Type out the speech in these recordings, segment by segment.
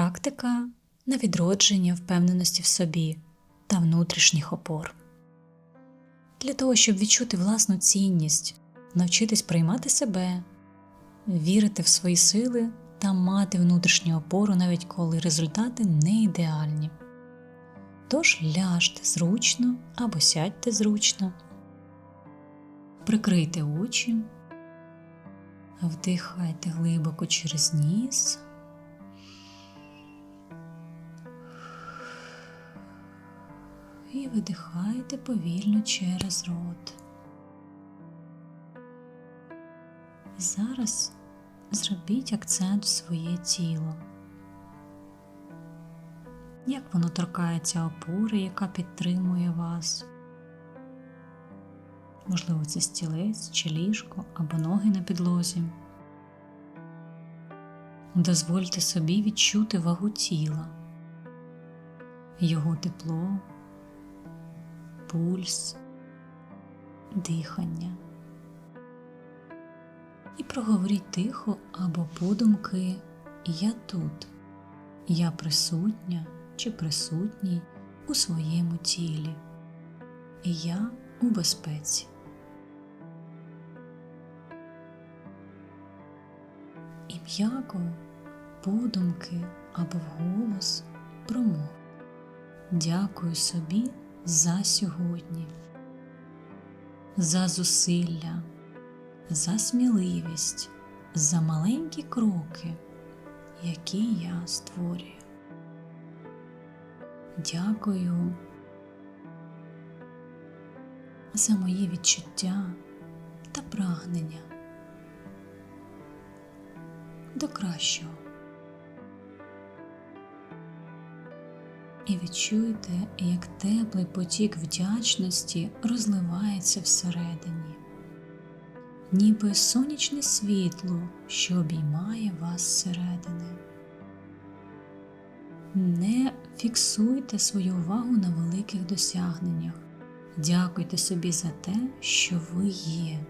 Практика на відродження впевненості в собі та внутрішніх опор. Для того, щоб відчути власну цінність, навчитись приймати себе, вірити в свої сили та мати внутрішню опору, навіть коли результати не ідеальні. Тож ляжте зручно або сядьте зручно, прикрийте очі, вдихайте глибоко через ніс. І видихайте повільно через рот. І зараз зробіть акцент в своє тіло. Як воно торкається опори, яка підтримує вас? Можливо, це стілець чи ліжко або ноги на підлозі. Дозвольте собі відчути вагу тіла, його тепло, пульс, дихання. І проговоріть тихо або подумки Я тут, я присутня чи присутній у своєму тілі, я у безпеці. І м'яко подумки або вголос промов. Дякую собі за сьогодні, за зусилля, за сміливість, за маленькі кроки, які я створюю. Дякую за мої відчуття та прагнення до кращого. І відчуйте, як теплий потік вдячності розливається всередині, ніби сонячне світло, що обіймає вас зсередини. Не фіксуйте свою увагу на великих досягненнях. Дякуйте собі за те, що ви є.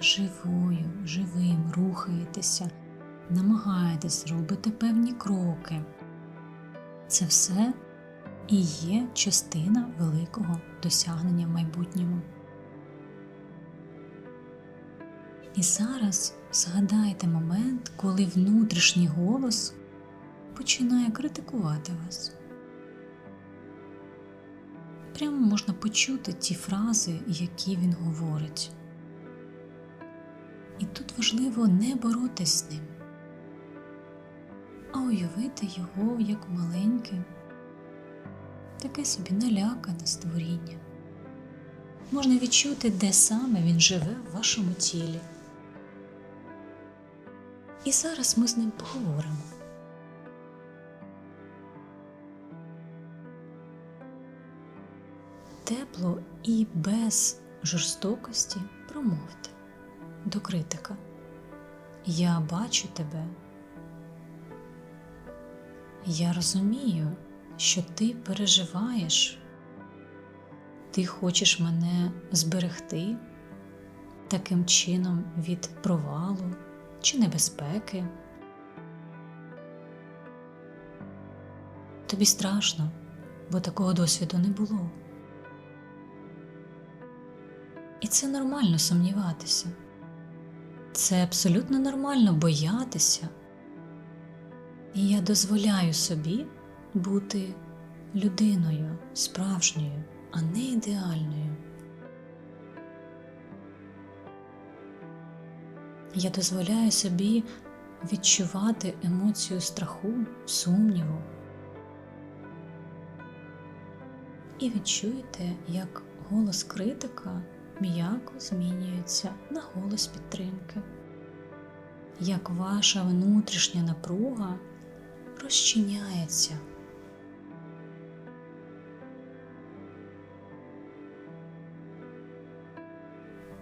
Живою, живим рухаєтеся, намагаєтесь робити певні кроки. Це все і є частина великого досягнення в майбутньому. І зараз згадайте момент, коли внутрішній голос починає критикувати вас. Прямо можна почути ті фрази, які він говорить. І тут важливо не боротись з ним, а уявити його як маленьке, таке собі налякане створіння. Можна відчути, де саме він живе в вашому тілі. І зараз ми з ним поговоримо. Тепло і без жорстокості промовте до критика. Я бачу тебе. Я розумію, що ти переживаєш, ти хочеш мене зберегти таким чином від провалу чи небезпеки. Тобі страшно, бо такого досвіду не було. І це нормально сумніватися. Це абсолютно нормально боятися. І я дозволяю собі бути людиною справжньою, а не ідеальною. Я дозволяю собі відчувати емоцію страху, сумніву. І відчуйте, як голос критика м'яко змінюється на голос підтримки, як ваша внутрішня напруга розчиняється.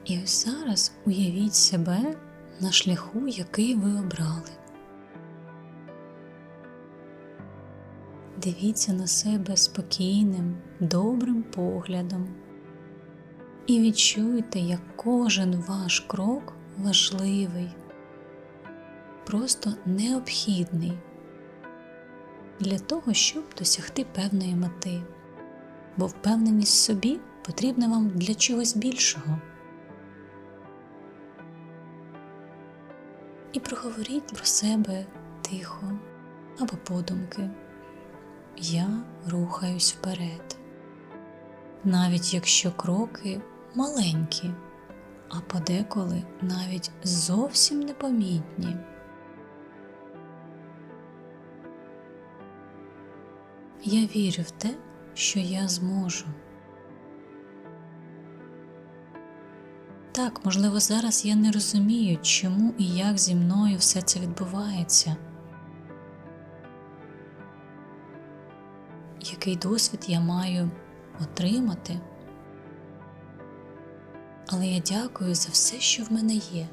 І ось зараз уявіть себе на шляху, який ви обрали. Дивіться на себе спокійним, добрим поглядом і відчуйте, як кожен ваш крок важливий, просто необхідний для того, щоб досягти певної мети. Бо впевненість в собі потрібна вам для чогось більшого. І проговоріть про себе тихо або подумки. Я рухаюсь вперед. Навіть якщо кроки маленькі, а подеколи навіть зовсім непомітні. Я вірю в те, що я зможу. Так, можливо, зараз я не розумію, чому і як зі мною все це відбувається. Який досвід я маю отримати. Але я дякую за все, що в мене є.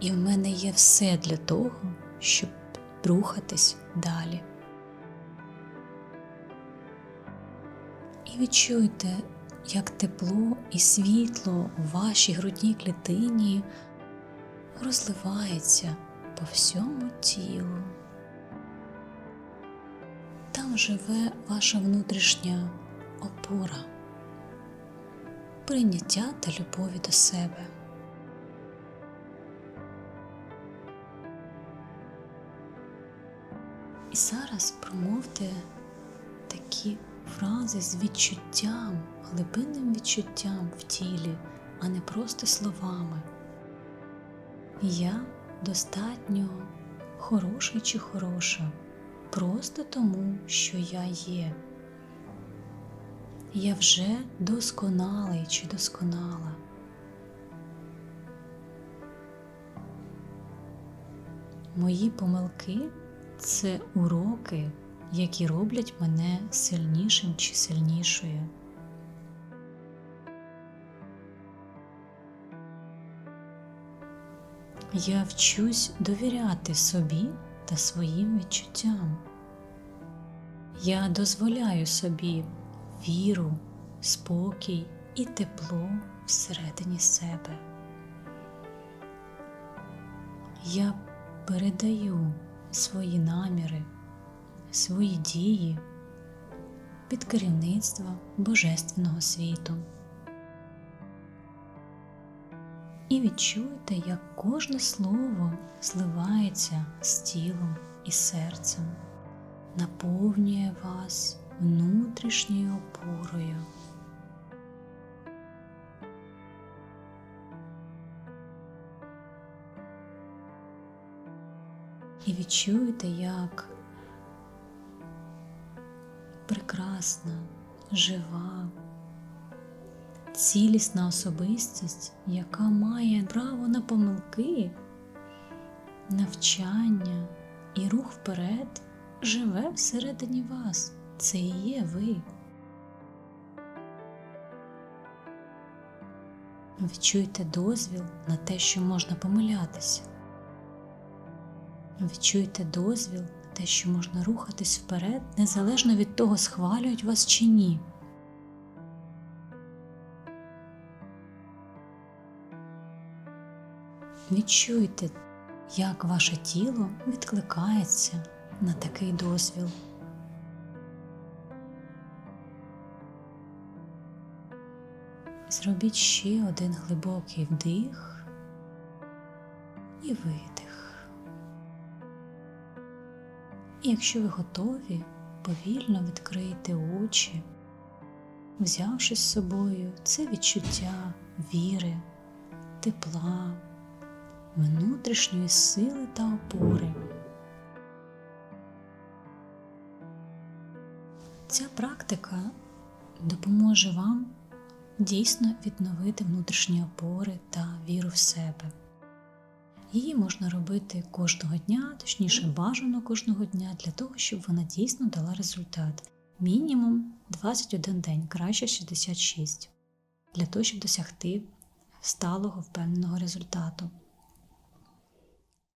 І в мене є все для того, щоб рухатись далі. І відчуйте, як тепло і світло у вашій грудній клітині розливається по всьому тілу. Там живе ваша внутрішня опора, прийняття та любові до себе. І зараз промовте такі фрази з відчуттям, глибинним відчуттям в тілі, а не просто словами. Я достатньо хороший чи хороша, просто тому, що я є. Я вже досконалий чи досконала. Мої помилки це уроки, які роблять мене сильнішим чи сильнішою. Я вчусь довіряти собі та своїм відчуттям. Я дозволяю собі віру, спокій і тепло всередині себе. Я передаю свої наміри, свої дії під керівництво Божественного світу. І відчуйте, як кожне слово зливається з тілом і серцем, наповнює вас внутрішньою опорою. І відчуйте, як прекрасна, жива, цілісна особистість, яка має право на помилки, навчання і рух вперед, живе всередині вас. Це і є ви. Відчуйте дозвіл на те, що можна помилятися. Відчуйте дозвіл те, що можна рухатись вперед, незалежно від того, схвалюють вас чи ні. Відчуйте, як ваше тіло відкликається на такий дозвіл. Зробіть ще один глибокий вдих і видих. І якщо ви готові, повільно відкрийте очі, взявши з собою це відчуття віри, тепла, внутрішньої сили та опори. Ця практика допоможе вам дійсно відновити внутрішні опори та віру в себе. Її можна робити кожного дня, точніше бажано кожного дня, для того, щоб вона дійсно дала результат. Мінімум 21 день, краще 66, для того, щоб досягти сталого впевненого результату.